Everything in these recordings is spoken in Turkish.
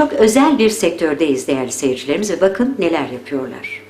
Çok özel bir sektördeyiz değerli seyircilerimiz ve bakın neler yapıyorlar.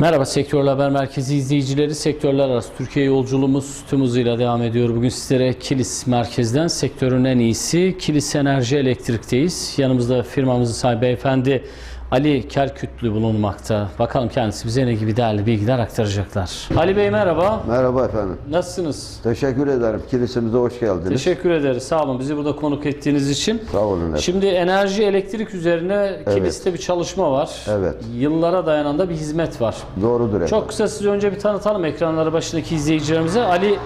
Merhaba Sektörler Haber Merkezi izleyicileri. Sektörler arası Türkiye yolculuğumuz tüm hızıyla devam ediyor. Bugün sizlere Kilis merkezden sektörün en iyisi Kilis Enerji Elektrik'teyiz. Yanımızda firmamızın sahibi beyefendi Ali Kerkütlü bulunmakta. Bakalım kendisi bize ne gibi değerli bilgiler aktaracaklar. Ali Bey merhaba. Merhaba efendim. Nasılsınız? Teşekkür ederim. Kilisimize hoş geldiniz. Teşekkür ederiz. Sağ olun bizi burada konuk ettiğiniz için. Sağ olun efendim. Şimdi enerji elektrik üzerine Kilis'te bir çalışma var. Evet. Yıllara dayanan da bir hizmet var. Doğrudur efendim. Çok kısa sizi önce bir tanıtalım ekranları başındaki izleyicilerimize. Ali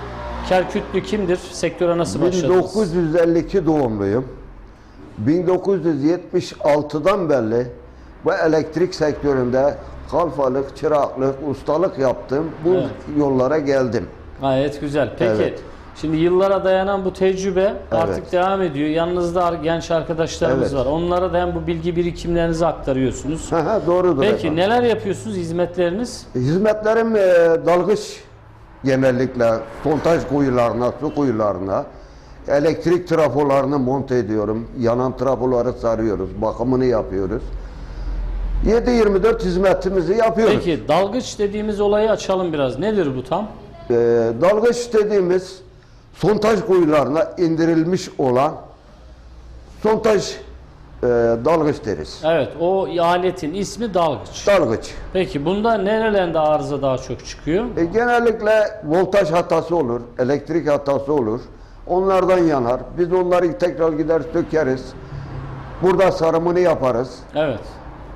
Kerkütlü kimdir? Sektöre nasıl başladınız? 1952 doğumluyum. 1976'dan beri bu elektrik sektöründe kalfalık, çıraklık, ustalık yaptım. Bu Evet. yollara geldim. Gayet güzel. Peki Evet. şimdi yıllara dayanan bu tecrübe artık Evet. devam ediyor. Yanınızda genç arkadaşlarımız Evet. var. Onlara da hem bu bilgi birikimlerinizi aktarıyorsunuz. Doğrudur Peki efendim. neler yapıyorsunuz hizmetleriniz? Hizmetlerim e, dalgıç genellikle sontaj kuyularına, su kuyularına, elektrik trafolarını monte ediyorum. Yanan trafoları sarıyoruz, bakımını yapıyoruz. 7-24 hizmetimizi yapıyoruz. Peki dalgıç dediğimiz olayı açalım biraz. Nedir bu tam? E, dalgıç dediğimiz sontaj kuyularına indirilmiş olan sontaj e, dalgıç deriz. Evet o aletin ismi dalgıç. Dalgıç. Peki bunda nerelerinde arıza daha çok çıkıyor? E, genellikle voltaj hatası olur, elektrik hatası olur. Onlardan yanar. Biz onları tekrar gider sökeriz. Burada sarımını yaparız. Evet.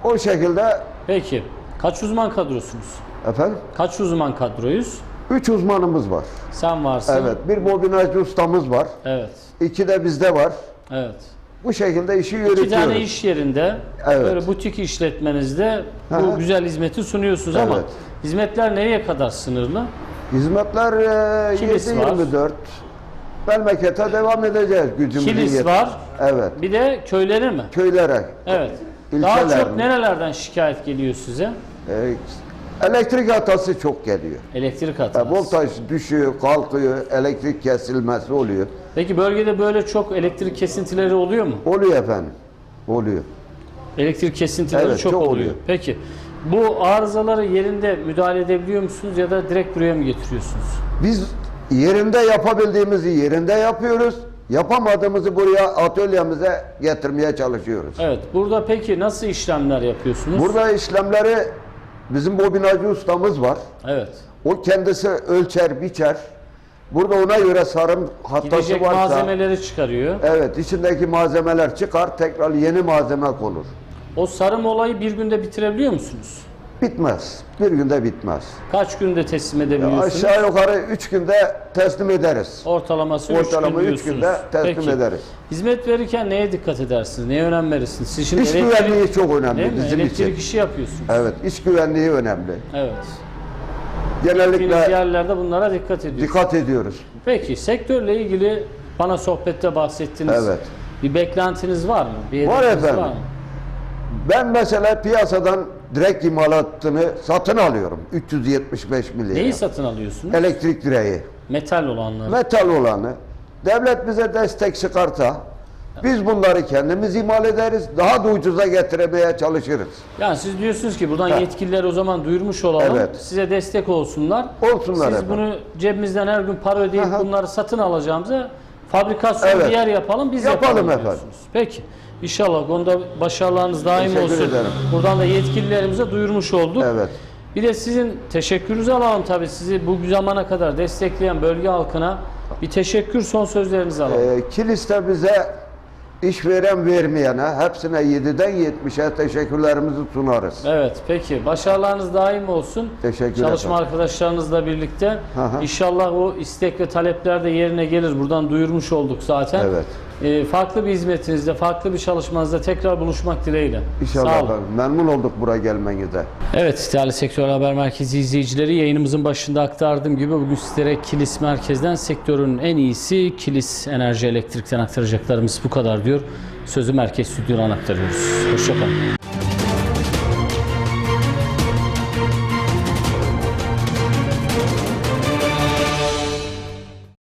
O şekilde Peki kaç uzman kadrosunuz? efendim Kaç uzman kadroyuz? üç uzmanımız var. Sen varsın. Evet. Bir bobinajcı ustamız var. Evet. İki de bizde var. Evet. Bu şekilde işi İki yürütüyoruz. tane iş yerinde Evet. böyle butik işletmenizde bu Hı hı. güzel hizmeti sunuyorsunuz ama Evet. hizmetler nereye kadar sınırlı? Hizmetler e, Kilis var. 7-24. Memlekete devam edeceğiz gücümüzün Kilis yet- var. Evet. Bir de köyleri mi? Köylere. Evet. Daha çok mi? nerelerden şikayet geliyor size? E, elektrik hatası çok geliyor. Elektrik E, hatası. voltaj düşüyor, kalkıyor, elektrik kesilmesi oluyor. Peki bölgede böyle çok elektrik kesintileri oluyor mu? Oluyor efendim. Oluyor. Elektrik kesintileri Evet, çok, çok oluyor. oluyor. Peki bu arızaları yerinde müdahale edebiliyor musunuz ya da direkt buraya mı getiriyorsunuz? Biz yerinde yapabildiğimizi yerinde yapıyoruz. Yapamadığımızı buraya atölyemize getirmeye çalışıyoruz. Evet. Burada peki nasıl işlemler yapıyorsunuz? Burada işlemleri bizim bobinacı ustamız var. Evet. O kendisi ölçer, biçer. Burada ona göre sarım hatası Gidecek varsa malzemeleri çıkarıyor. evet içindeki malzemeler çıkar tekrar yeni malzeme konur. O sarım olayı bir günde bitirebiliyor musunuz? Bitmez. Bir günde bitmez. Kaç günde teslim edebiliyorsunuz? Aşağı yukarı 3 günde teslim ederiz. Ortalaması 3 Ortalama gün üç diyorsunuz. günde teslim Peki. ederiz. Hizmet verirken neye dikkat edersiniz? Neye önem verirsiniz? Siz şimdi İş elektrik- güvenliği çok önemli Değil mi? bizim Elektrik için. işi yapıyorsunuz. Evet, iş güvenliği önemli. Evet. Gittiğiniz Genellikle yerlerde bunlara dikkat ediyorsunuz. dikkat ediyoruz. Peki sektörle ilgili bana sohbette bahsettiniz. Evet. Bir beklentiniz var mı? Bir Var hedefiniz efendim. Var mı? Ben mesela piyasadan direkt imalatını satın alıyorum. 375 milyar. Neyi satın alıyorsunuz? Elektrik direği. Metal olanları. Metal olanı. Devlet bize destek çıkarsa biz bunları kendimiz imal ederiz. Daha da ucuza getirmeye çalışırız. Yani siz diyorsunuz ki buradan Ha. yetkililer o zaman duyurmuş olalım. Evet. Size destek olsunlar. Olsunlar Siz efendim. bunu cebimizden her gün para ödeyip Aha. bunları satın alacağımıza fabrikasyon Evet. bir yer yapalım biz Yapalım yapalım, efendim. Peki. İnşallah onda başarılarınız daim Teşekkür olsun. ederim. Buradan da yetkililerimize duyurmuş olduk. Evet. Bir de sizin teşekkürünüzü alalım tabii. Sizi bu zamana kadar destekleyen bölge halkına bir teşekkür son sözlerinizi alalım. Ee, Kilis'te bize iş veren vermeyene hepsine 7'den 70'e teşekkürlerimizi sunarız. Evet peki başarılarınız daim olsun. Teşekkür Çalışma arkadaşlarınızla birlikte. Hı. İnşallah o istek ve talepler de yerine gelir. Buradan duyurmuş olduk zaten. Evet. Ee, farklı bir hizmetinizde, farklı bir çalışmanızda tekrar buluşmak dileğiyle. İnşallah Sağ olun. efendim. Memnun olduk buraya gelmenize. Evet değerli Sektör Haber Merkezi izleyicileri yayınımızın başında aktardığım gibi bugün sizlere Kilis Merkez'den sektörün en iyisi Kilis Enerji Elektrik'ten aktaracaklarımız bu kadar diyor. Sözü Merkez Stüdyo'dan aktarıyoruz. Hoşçakalın.